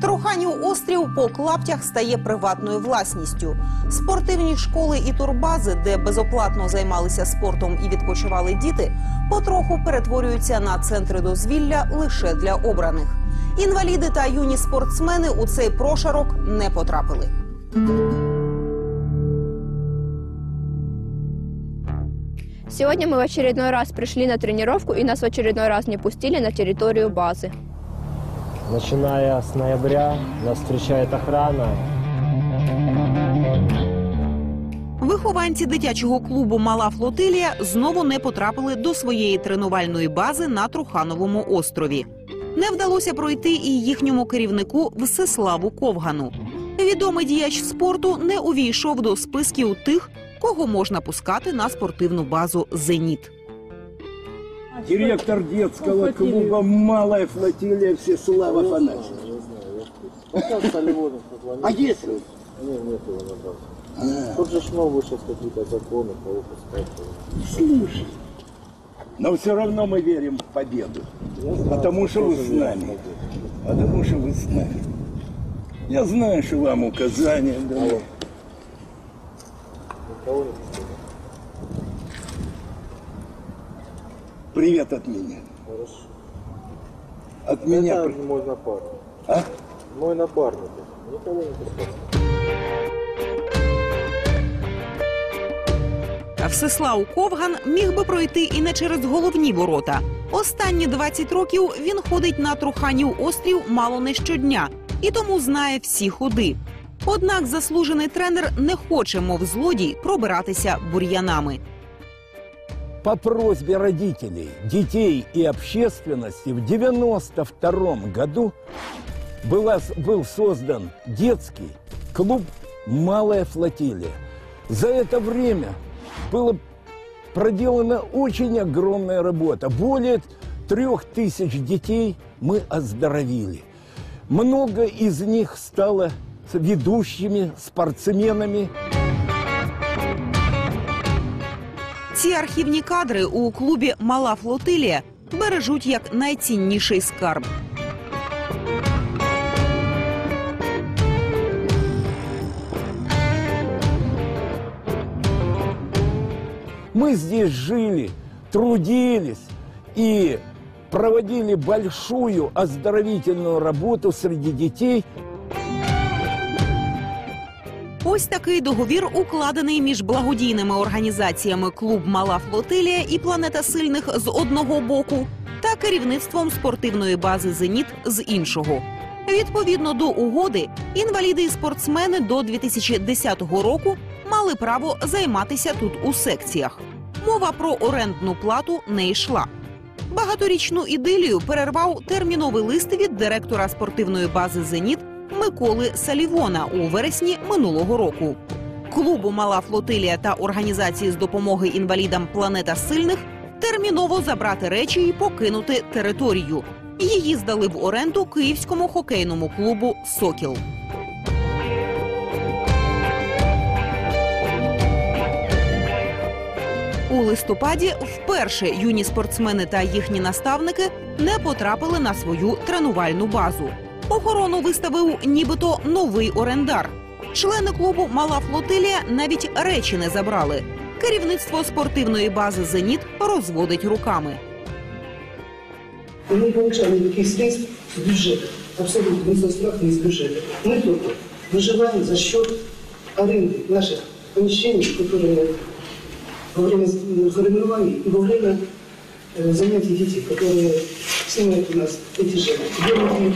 Труханів острів по клаптях стає приватною власністю. Спортивні школи і турбази, де безоплатно займалися спортом і відпочивали діти, потроху перетворюються на центри дозвілля лише для обраних. Інваліди та юні спортсмени у цей прошарок не потрапили. Сегодня мы в очередной раз пришли на тренировку и нас в очередной раз не пустили на территорию базы. Начиная с ноября нас встречает охрана. Вихованці дитячого клубу Мала флотилія знову не потрапили до своєї тренувальної бази на Трухановому острові. Не вдалося пройти і їхньому керівнику Всеславу Ковгану. Відомий діяч спорту не увійшов до списків тих, кого можна пускати на спортивну базу Зеніт. Директор детского клуба «Малая флотилия» Всеслава Афанасьевич. А если? Тут же новые сейчас какие-то законы. Слушай. Но все равно мы верим в победу. Потому что вы с нами. Потому что вы с нами. Я знаю, что вам указания дали. Никого не Привет от меня. Хорошо. От меня. Это мой напарник. А? Мой напарник. Никого не пустили. Всеслав Ковган міг би пройти і не через головні ворота. Останні 20 років він ходить на Труханів острів мало не щодня і тому знає всі ходи. Однак заслужений тренер не хоче, мов злодій, пробиратися бур'янами. По просьбе родителей, детей и общественности в 92 году была, был создан детский клуб «Малая флотилия». За это время была проделана очень огромная работа. Более трех тысяч детей мы оздоровили. Много из них стало ведущими спортсменами Ці архівні кадри у клубі Мала флотилія бережуть як найцінніший скарб. Мы здесь жили, трудились и проводили большую оздоровительную работу среди детей. Ось такий договір укладений між благодійними організаціями Клуб Мала флотилія і Планета сильних з одного боку та керівництвом спортивної бази Зеніт з іншого. Відповідно до угоди, інваліди і спортсмени до 2010 року мали право займатися тут у секціях. Мова про орендну плату не йшла. Багаторічну ідилію перервав терміновий лист від директора спортивної бази Зеніт Миколи Салівона у вересні минулого року. Клубу Мала флотилія та організації з допомоги інвалідам Планета сильних терміново забрати речі і покинути територію. Її здали в оренду київському хокейному клубу Сокіл. У листопаді вперше юні спортсмени та їхні наставники не потрапили на свою тренувальну базу. Охорону виставив нібито новий орендар. Члени клубу Мала флотилія навіть речі не забрали. Керівництво спортивної бази Зеніт розводить руками. Мы не получаем никаких средств с бюджета, абсолютно, ни со страх, ни из бюджета. Мы только выживаем за счет аренды наших помещений, которые во время соревнований и во время э, занятий детей, которые снимают у нас эти же делают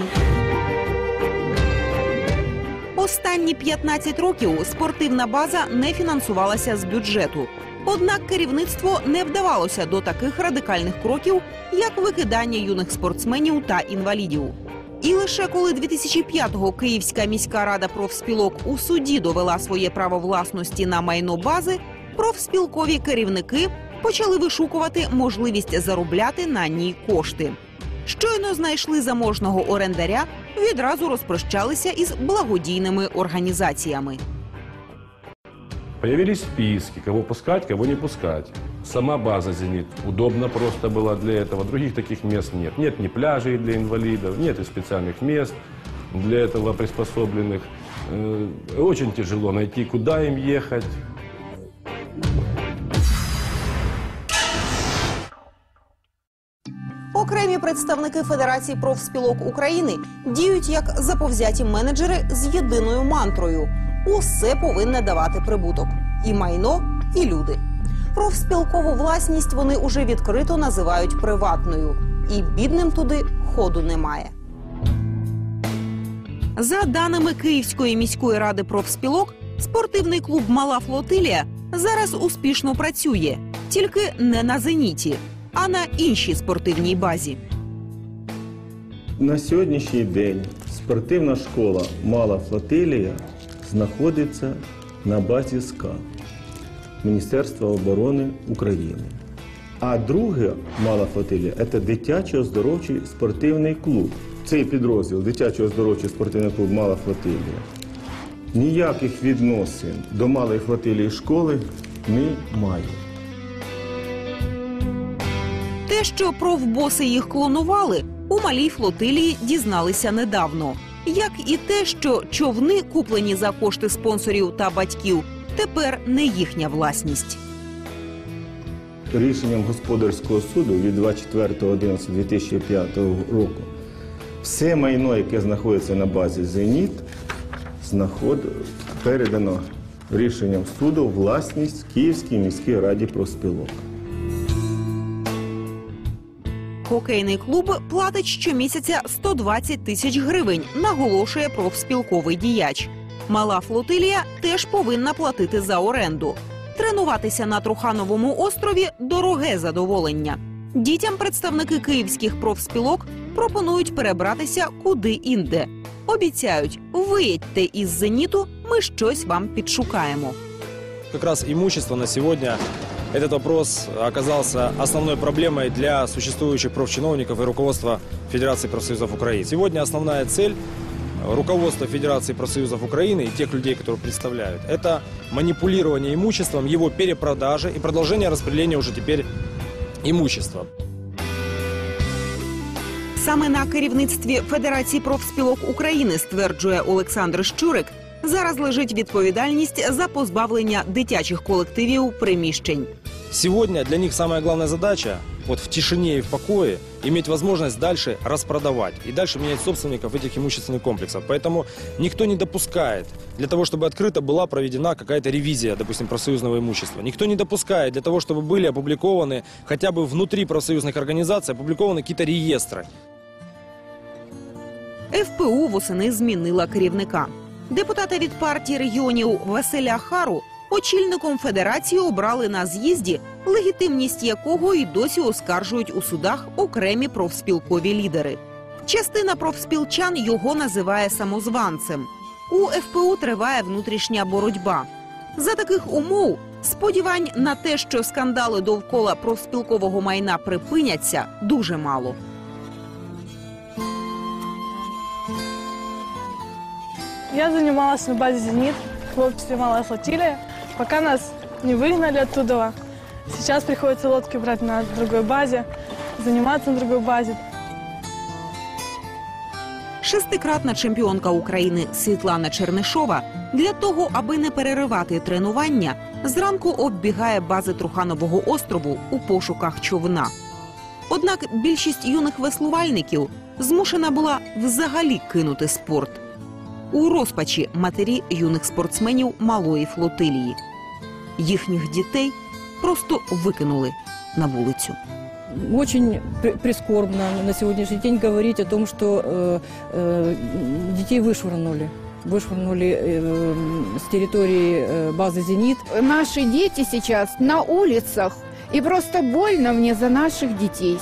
Останні 15 років спортивна база не фінансувалася з бюджету. Однак керівництво не вдавалося до таких радикальних кроків, як викидання юних спортсменів та інвалідів. І лише коли 2005-го Київська міська рада профспілок у суді довела своє право власності на майно бази, профспілкові керівники почали вишукувати можливість заробляти на ній кошти. Щойно знайшли заможного орендаря, відразу розпрощалися із благодійними організаціями. Появились списки, кого пускать, кого не пускать. Сама база «Зенит» удобно просто была для этого. Других таких мест нет. Нет ни пляжей для инвалидов, нет и специальных мест. для этого приспособленных. Э, Очень тяжело найти, куда им ехать. Окремі представники Федерації профспілок України діють як заповзяті менеджери з єдиною мантрою: усе повинне давати прибуток і майно, і люди. Профспілкову власність вони уже відкрито називають приватною, і бідним туди ходу немає. За даними Київської міської ради профспілок, спортивний клуб Мала флотилія зараз успішно працює, тільки не на зеніті, а на іншій спортивній базі. На сьогоднішній день спортивна школа Мала флотилія знаходиться на базі СКА Міністерства оборони України. А друга мала флотилія це дитячо-оздоровчий спортивний клуб. Цей підрозділ дитячо-оздоровчий спортивний клуб Мала флотилія ніяких відносин до малої флотилії школи не має. Те, що профбоси їх клонували, у малій флотилії дізналися недавно. Як і те, що човни, куплені за кошти спонсорів та батьків, тепер не їхня власність. рішенням господарського суду від 24.11.2005 року все майно, яке знаходиться на базі Зеніт, знаход... передано рішенням суду власність Київській міській раді профспілок. Хокейний клуб платить щомісяця 120 тисяч гривень, наголошує профспілковий діяч. Мала флотилія теж повинна платити за оренду. Тренуватися на Трухановому острові дороге задоволення. Дітям представники київських профспілок пропонують перебратися куди інде. Обіцяють, виїдьте із зеніту, ми щось вам підшукаємо. Как раз на сегодня этот вопрос оказался основной проблемой для существующих профчиновников и руководства Федерации профсоюзов Украины. Сегодня основная цель руководства Федерации профсоюзов Украины и тех людей, которые представляют, это манипулирование имуществом, его перепродажа и продолжение распределения уже теперь имущества. Саме на керівництві Федерації профспілок України стверджує Олександр Щурик. Зараз лежить відповідальність за позбавлення дитячих колективів приміщень. Сегодня для них самая главная задача вот в тишине и в покое иметь возможность дальше распродавать и дальше менять собственников этих имущественных комплексов. Поэтому никто не допускает для того, чтобы открыто была проведена какая-то ревизия, допустим, профсоюзного имущества. Никто не допускает для того, чтобы были опубликованы хотя бы внутри профсоюзных организаций опубликованы какие-то реестры. ФПУ восени змінила керівника. Депутата від партії регіонів Василя Хару очільником федерації обрали на з'їзді, легітимність якого і досі оскаржують у судах окремі профспілкові лідери. Частина профспілчан його називає самозванцем. У ФПУ триває внутрішня боротьба. За таких умов сподівань на те, що скандали довкола профспілкового майна припиняться, дуже мало. Я занималась на базе «Зенит», в хлопстве «Малая флотилия», пока нас не выгнали оттуда. Сейчас приходится лодки брать на другой базе, заниматься на другой базе. Шестикратна чемпіонка України Світлана Чернишова для того, аби не переривати тренування, зранку оббігає бази Труханового острову у пошуках човна. Однак більшість юних веслувальників змушена була взагалі кинути спорт. У розпачі матері юних спортсменів малої флотилії. Їхніх дітей просто викинули на вулицю. Очень при- прискорбно на сегодняшний день говорить о том, что э, э, детей вышвырнули. Вышвырнули э, с территории э, базы «Зенит». Наши дети сейчас на улицах, и просто больно мне за наших детей.